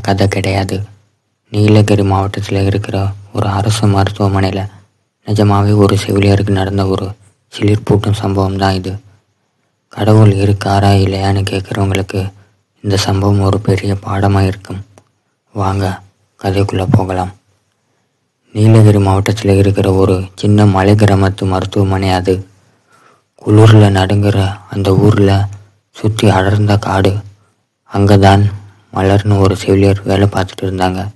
கதை கிடையாது. நீலகிரி மாவட்டத்தில் இருக்கிற ஒரு அரசு மருத்துவமனையில் நிஜமாகவே ஒரு செவிலியருக்கு நடந்த ஒரு சிலிர்ப்பூட்டும் சம்பவம் தான் இது. கடவுள் இருக்காரா இல்லையான்னு கேட்குறவங்களுக்கு இந்த சம்பவம் ஒரு பெரிய பாடமாக இருக்கும் வாங்க கதைக்குள்ளே போகலாம். நீலகிரி மாவட்டத்தில் இருக்கிற ஒரு சின்ன மலை கிராமத்து மருத்துவமனை அது. குளிரில் நடுங்கிற அந்த ஊரில் சுற்றி அடர்ந்த காடு. அங்கே தான் மலர்னு ஒரு செவிலியர் வேலை பார்த்துட்டு இருந்தாங்க.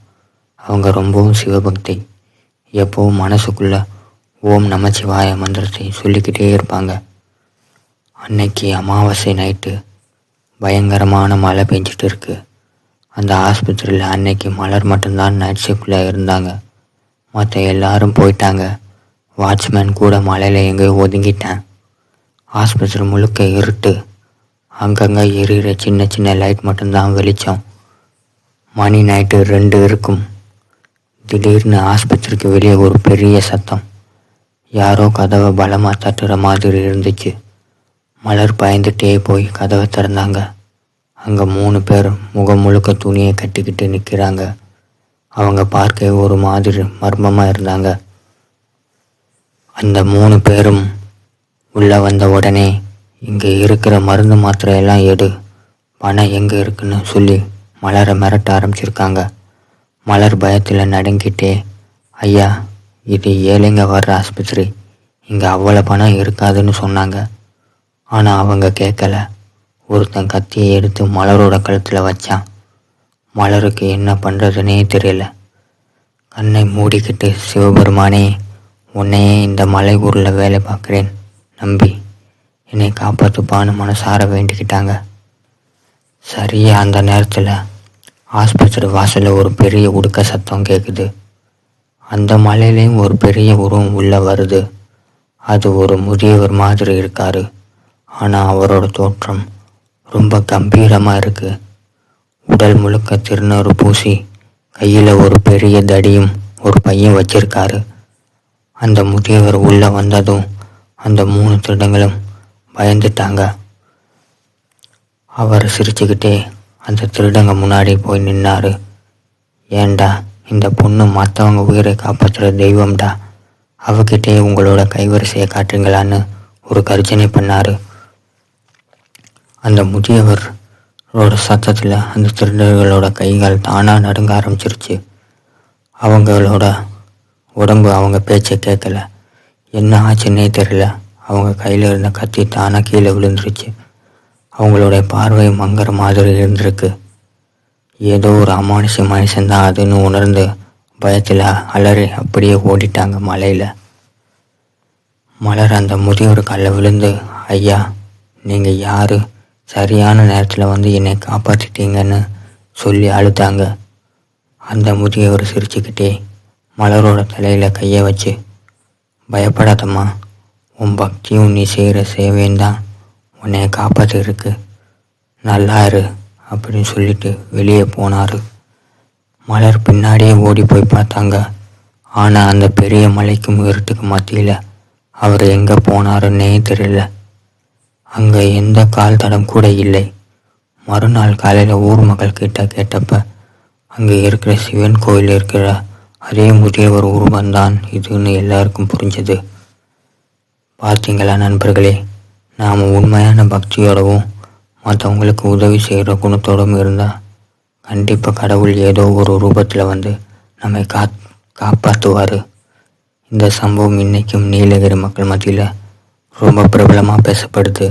அவங்க ரொம்பவும் சிவபக்தி. எப்போவும் மனசுக்குள்ள ஓம் நமச்சிவாய மந்திரத்தை சொல்லிக்கிட்டே இருப்பாங்க. அன்னைக்கு அமாவாசை நைட்டு பயங்கரமான மழை பெஞ்சிட்டு இருக்கு. அந்த ஆஸ்பத்திரியில் அன்னைக்கு மலர் மட்டும்தான் நைட் ஷிஃப்டில் இருந்தாங்க. மற்ற எல்லாரும் போயிட்டாங்க. வாட்ச்மேன் கூட மலையில் எங்கேயோ ஒதுங்கிட்டேன். ஆஸ்பத்திரி முழுக்க இருட்டு. அங்கங்கே எரியிற சின்ன சின்ன லைட் மட்டும்தான் வெளிச்சம். மணி நைட்டு ரெண்டு இருக்கும். திடீர்னு ஆஸ்பத்திரிக்கு வெளியே ஒரு பெரிய சத்தம். யாரோ கதவை பலமாக தட்டுற மாதிரி இருந்துச்சு. மலர் பயந்துட்டே போய் கதவை திறந்தாங்க. அங்கே மூணு பேர் முகம் முழுக்க துணியை கட்டிக்கிட்டு நிற்கிறாங்க அவங்க பார்க்க ஒரு மாதிரி மர்மமாக இருந்தாங்க. அந்த மூணு பேரும் உள்ளே வந்த உடனே இங்கே இருக்கிற மருந்து மாத்திரையெல்லாம் எடு. பணம் எங்கே இருக்குன்னு சொல்லி மலரை மிரட்ட ஆரம்பிச்சிருக்காங்க. மலர் பயத்தில் நடுங்கிட்டே ஐயா இது ஏழைங்க வர்ற ஆஸ்பத்திரி. இங்கே அவ்வளோ பணம் இருக்காதுன்னு சொன்னாங்க. ஆனால் அவங்க கேட்கல ஒருத்தன் கத்தியை எடுத்து மலரோட கழுத்தில் வச்சான். மலருக்கு என்ன பண்ணுறதுனே தெரியல. கண்ணை மூடிக்கிட்டு சிவபெருமானே உன்னையே இந்த மலை ஊரில் வேலை பார்க்குறேன் நம்பி. என்னை காப்பாற்றுப்பான்னு மனசார வேண்டிக்கிட்டாங்க. சரியாக அந்த நேரத்தில் ஆஸ்பத்திரி வாசலில் ஒரு பெரிய உடுக்க சத்தம் கேட்குது அந்த மலையிலையும் ஒரு பெரிய உருவம் உள்ளே வருது. அது ஒரு முதியவர் மாதிரி இருக்காரு. ஆனால் அவரோட தோற்றம் ரொம்ப கம்பீரமாக இருக்குது உடல் முழுக்க திருநூறு பூசி கையில் ஒரு பெரிய தடியும் ஒரு பையன் வச்சிருக்காரு. அந்த முதியவர் உள்ளே வந்ததும் அந்த மூணு திருடங்களும் பயந்துட்டாங்க. அவர் சிரிச்சுக்கிட்டே அந்த திருடங்க முன்னாடி போய் நின்னாரு. ஏண்டா இந்த பொண்ணு மற்றவங்க உயிரை காப்பாற்றுற தெய்வம்டா. அவகிட்டே உங்களோட கைவரிசையை காட்டுங்களான்னு ஒரு கர்ஜனை பண்ணாரு. அந்த முதியவரோட சத்தத்தில் அந்த திருடர்களோட கைகள் தானாக நடுங்க ஆரம்பிச்சிருச்சு. அவங்களோட உடம்பு அவங்க பேச்சை கேட்கல என்ன ஆச்சுன்னே தெரியல. அவங்க கையில் இருந்த கத்தி தானாக கீழே விழுந்துருச்சு. அவங்களுடைய பார்வை மங்குற மாதிரி இருந்திருக்கு. ஏதோ ஒரு அமானுஷ மனுஷன்தான் அதுன்னு உணர்ந்து பயத்தில் அலறி அப்படியே ஓடிட்டாங்க மலையில். மலர் அந்த முதியோர் கல்ல விழுந்து ஐயா நீங்கள் யார்? சரியான நேரத்தில் வந்து என்னை காப்பாற்றிட்டீங்கன்னு சொல்லி அழுத்தாங்க அந்த முதியவர் சிரிச்சுக்கிட்டே மலரோட தலையில் கையை வச்சு பயப்படாதம்மா உன் பக்தியும் நீ செய்கிற சேவையும் தான் உன்னைய காப்பாற்றிருக்கு நல்லா இரு அப்படின்னு சொல்லிட்டு வெளியே போனார். மலர் பின்னாடியே ஓடி போய் பார்த்தாங்க. ஆனால் அந்த பெரிய மலைக்கும் இருட்டுக்கு மத்தியில் அவர் எங்கே போனாருன்னே தெரியல. அங்கே எந்த கால் தடம் கூட இல்லை. மறுநாள் காலையில் ஊர் மக்கள் கிட்ட கேட்டப்ப அங்கே இருக்கிற சிவன் கோயில் இருக்கிற அதே முதியவர் உருவம்தான் இதுன்னு எல்லாருக்கும் புரிஞ்சது. பார்த்தீங்களா நண்பர்களே? நாம் உண்மையான பக்தியோடவும் மற்றவங்களுக்கு உதவி செய்கிற குணத்தோடும் இருந்தால் கண்டிப்பாக கடவுள் ஏதோ ஒரு ரூபத்தில் வந்து நம்மை கா காப்பாற்றுவார் இந்த சம்பவம் இன்றைக்கும் நீலகிரி மக்கள் மத்தியில் ரொம்ப பிரபலமாக பேசப்படுது.